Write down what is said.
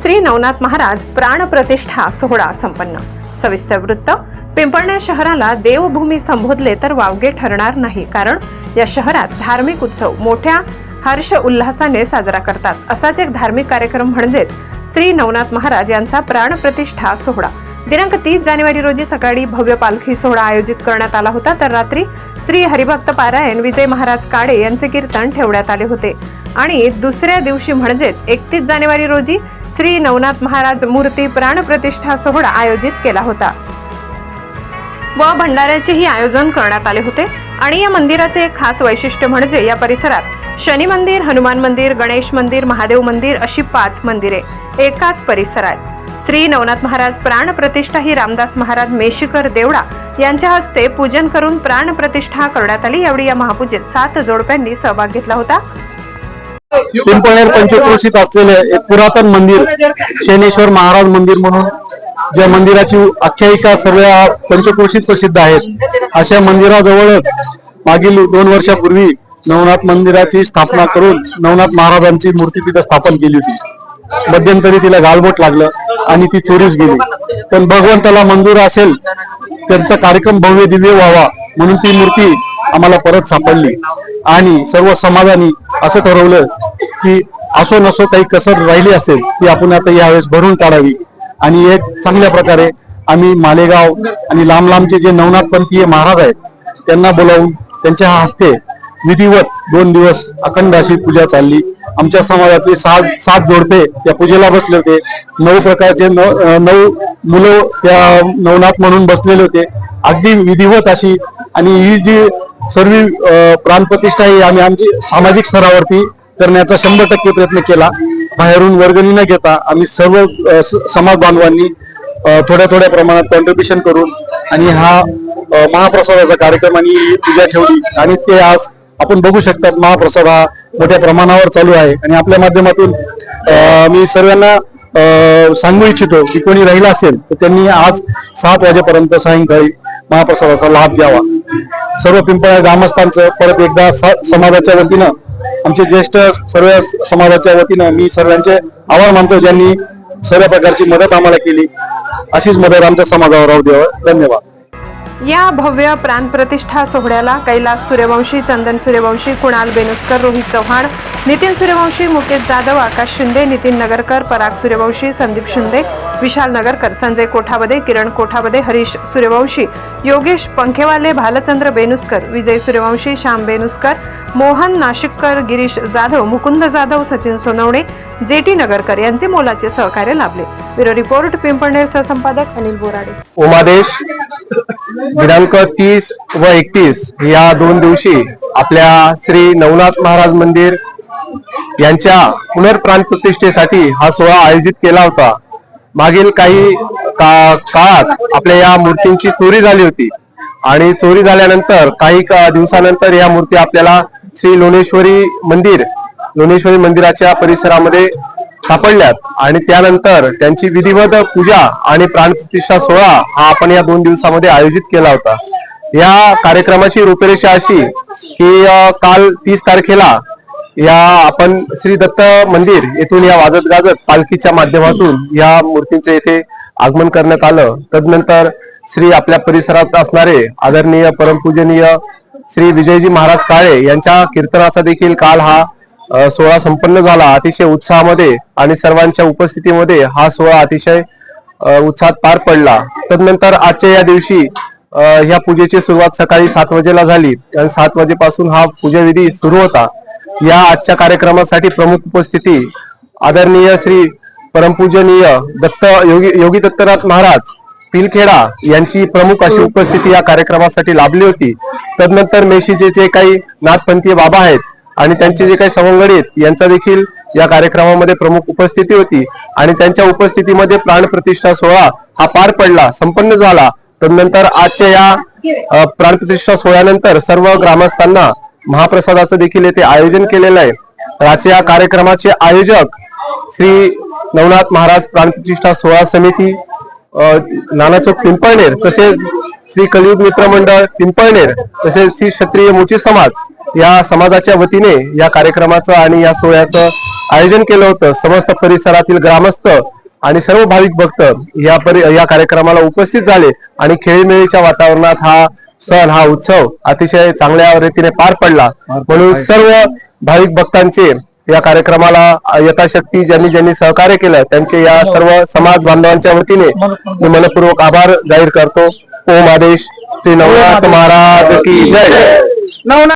श्री नवनाथ महाराज प्राणप्रतिष्ठा सोहळा संपन्न. सविस्तर वृत्त पिंपळण्या शहराला देवभूमी संबोधले तर वावगे ठरणार नाही कारण या शहरात धार्मिक उत्सव मोठ्या हर्ष उल्हासाने साजरा करतात. असाच एक धार्मिक कार्यक्रम म्हणजेच श्री नवनाथ महाराज यांचा प्राणप्रतिष्ठा सोहळा. दिनांक तीस जानेवारी रोजी सकाळी भव्य पालखी सोहळा आयोजित करण्यात आला होता. तर रात्री श्री हरिभक्त पारायण विजय महाराज काळे यांचे कीर्तन ठेवण्यात आले होते. आणि दुसऱ्या दिवशी म्हणजेच एकतीस जानेवारी रोजी श्री नवनाथ महाराज मूर्ती प्राणप्रतिष्ठा सोहळा आयोजित केला होता. व भंडाऱ्याचेही आयोजन करण्यात आले होते. आणि या मंदिराचे एक खास वैशिष्ट्य म्हणजे या परिसरात शनी मंदिर हनुमान मंदिर गणेश मंदिर महादेव मंदिर अशी पाच मंदिरे एकाच परिसरात. श्री नवनाथ महाराज प्राण प्रतिष्ठा ही रामदास महाराज मेशीकर देवडा यांच्या हस्ते पूजन करून प्राण प्रतिष्ठा करण्यात आली. यावेळी या महापूजेत सात जोडप्यांनी सहभाग घेतला होता. पिंपळनेर पंचक्रोशीत असलेले एक पुरातन मंदिर शनेश्वर महाराज मंदिर म्हणून ज्या मंदिराची आख्यायिका सर्व पंचक्रोशीत प्रसिद्ध आहेत. अशा मंदिराजवळच मागील दोन वर्षापूर्वी नवनाथ मंदिराची स्थापना करून नवनाथ महाराजांची मूर्ती स्थापन केली होती. मध्यंतरी तिला गालबोट लागलं आणि ती चोरीस गेली. पण भगवंताला मंजूर असेल त्यांचा कार्यक्रम भव्य दिव्य व्हावा म्हणून ती मूर्ती आम्हाला परत सापडली. आणि सर्व समाजाने असं ठरवलं की असो नसो काही कसर राहिली असेल ती आपण आता यावेळेस भरून काढावी. आणि एक चांगल्या प्रकारे आम्ही मालेगाव आणि लांब लांबचे जे नवनाथपंथीय महाराज आहेत त्यांना बोलावून त्यांच्या हस्ते विधिवत दोन दिवस अखंड अशी पूजा चालली. आमच्या समाजातले सात सात जोडपे त्या पूजेला बसले होते. नऊ प्रकारचे नऊ नऊ मुलं त्या नवनाथ म्हणून बसलेले होते. अगदी विधिवत अशी. आणि ही जी सर्व प्राणप्रतिष्ठा ही आम्ही आमची सामाजिक स्तरावरती करण्याचा शंभर टक्के प्रयत्न केला. बाहेरून वर्गणी न घेता आम्ही सर्व स- समाज बांधवांनी थोड्या थोड्या प्रमाणात कॉन्ट्रीब्युशन करून आणि हा महाप्रसादाचा कार्यक्रम आणि ही पूजा ठेवली. आणि ते आज आपण बघू शकतात महाप्रसाद हा मोठ्या प्रमाणावर चालू आहे. आणि आपल्या माध्यमातून मी सर्वांना सांगू इच्छितो की कोणी राहिला असेल तर त्यांनी आज सात वाजेपर्यंत सायंकाळी महाप्रसादाचा लाभ घ्यावा. सर्व पिंपळ ग्रामस्थांचं परत एकदा स- समाजाच्या वतीनं आमचे ज्येष्ठ सर्व समाजाच्या वतीनं मी सर्वांचे आभार मानतो ज्यांनी सर्व प्रकारची मदत आम्हाला केली. अशीच मदत आमच्या समाजावर राहू द्यावं. धन्यवाद. या भव्य प्राणप्रतिष्ठा सोहळ्याला कैलास सूर्यवंशी चंदन सूर्यवंशी कुणाल बेनुस्कर रोहित चव्हाण नितीन सूर्यवंशी मुकेश जाधव आकाश शिंदे नितीन नगरकर पराग सूर्यवंशी संदीप शिंदे विशाल नगरकर संजय कोठावदे किरण कोठावदे हरीश सूर्यवंशी योगेश पंखेवाले भालचंद्र बेनुस्कर विजय सूर्यवंशी श्याम बेनुस्कर मोहन नाशिककर गिरीश जाधव मुकुंद जाधव सचिन सोनवणे जेटी नगरकर यांचे मोलाचे सहकार्य लाभले. ब्युरो रिपोर्ट पिंपळनेर सहसंपादक अनिल बोराडे. उमादेश दिनांक तीस व एकतीस या दोन दिवशी आपल्या श्री नवनाथ महाराज मंदिर यांच्या पुनर्प्राण प्रतिष्ठेसाठी हा सोहळा आयोजित केला होता. मागील काही का- काळात आपल्या या मूर्तींची चोरी झाली होती. आणि चोरी झाल्यानंतर काही का- दिवसानंतर या मूर्ती आपल्याला श्री लोणेश्वरी मंदिर लोणेश्वरी मंदिराच्या परिसरामध्ये सापडल्यात. आणि त्यानंतर त्यांची विधिवत पूजा आणि प्राणप्रतिष्ठा सोहळा हा आपण या दोन दिवसामध्ये आयोजित केला होता. या कार्यक्रमाची रूपरेषा अशी की काल तीस तारखेला या आपण श्री दत्त मंदिर येथून या वाजत गाजत पालखीच्या माध्यमातून या मूर्तींचे येथे आगमन करण्यात आलं. तदनंतर श्री आपल्या परिसरात असणारे आदरणीय परमपूजनीय श्री विजयजी महाराज काळे यांच्या कीर्तनाचा देखील काल हा सोहळा संपन्न झाला. अतिशय उत्साहामध्ये आणि सर्वांच्या उपस्थितीमध्ये हा सोहळा अतिशय उत्साहात पार पडला. तदनंतर आजच्या या दिवशी ह्या पूजेची सुरुवात सकाळी सात वाजेला झाली. आणि सात वाजेपासून हा पूजाविधी सुरू होता. या आजच्या कार्यक्रमासाठी प्रमुख उपस्थिती आदरणीय श्री परमपूजनीय दत्त योगी योगी दत्तनाथ महाराज पिलखेडा यांची प्रमुख अशी उपस्थिती या कार्यक्रमासाठी लाभली होती. तदनंतर मेशीचे जे काही नाथपंथीय बाबा आहेत आणि त्यांचे जे काही सवंगडीत यांचा देखील या कार्यक्रमामध्ये प्रमुख उपस्थिती होती. आणि त्यांच्या उपस्थितीमध्ये प्राणप्रतिष्ठा सोहळा हा पार पडला संपन्न झाला. तदनंतर आजच्या या प्राणप्रतिष्ठा सोहळ्यानंतर सर्व ग्रामस्थांना महाप्रसादाचं देखील येथे आयोजन केलेलं आहे. आजच्या या कार्यक्रमाचे आयोजक श्री नवनाथ महाराज प्राणप्रतिष्ठा सोहळा समिती नानाचौक पिंपळनेर तसेच श्री कलियुग मित्र मंडळ पिंपळनेर तसेच श्री क्षत्रिय मोची समाज या समाजाच्या वतीने या कार्यक्रमाचं आणि या सोहळ्याचं आयोजन केलं होतं. समस्त परिसरातील ग्रामस्थ आणि सर्व भाविक भक्त या परि या कार्यक्रमाला उपस्थित झाले आणि खेळमेळीच्या वातावरणात हा सण हा उत्सव अतिशय चांगल्या रीतीने पार पडला. म्हणून सर्व भाविक भक्तांचे या कार्यक्रमाला यथाशक्ती ज्यांनी ज्यांनी सहकार्य केलं त्यांचे या सर्व समाज बांधवांच्या वतीने मी मनपूर्वक आभार जाहीर करतो. ओम आदेश. श्री नवनाथ महाराज की जय.